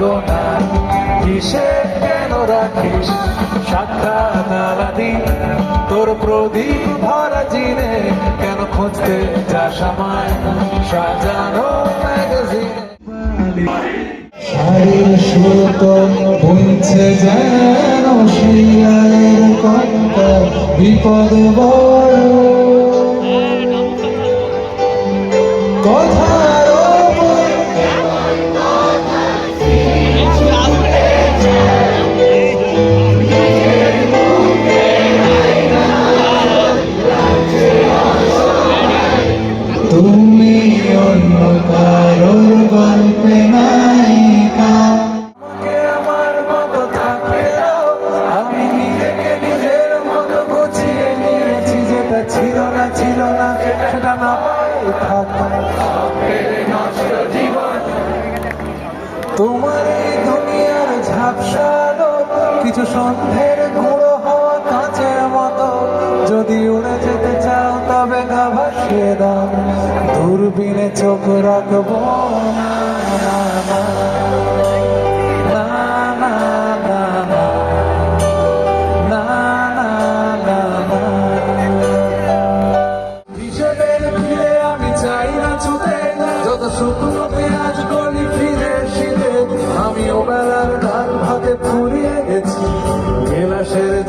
না হিসেব কেন রাখিস সাক্ষাৎ আলাদিন তোর প্রদীপ ভরা জিনে কেন খুঁজতে যাস আমায় সাজানো ম্যাগাজিনে শাড়ির সুত বইছে যেন শিয়ালের কন্যা বিপদ বড় কথা থাকা তোমার এই দুনিয়ার কিছু সন্ধের গুঁড়ো হওয়া কাঁচের মতো যদি উড়ে যেতে চাও, তবে গা ভাসিয়ে দাও দূরবীনে চোখ রাখব না। it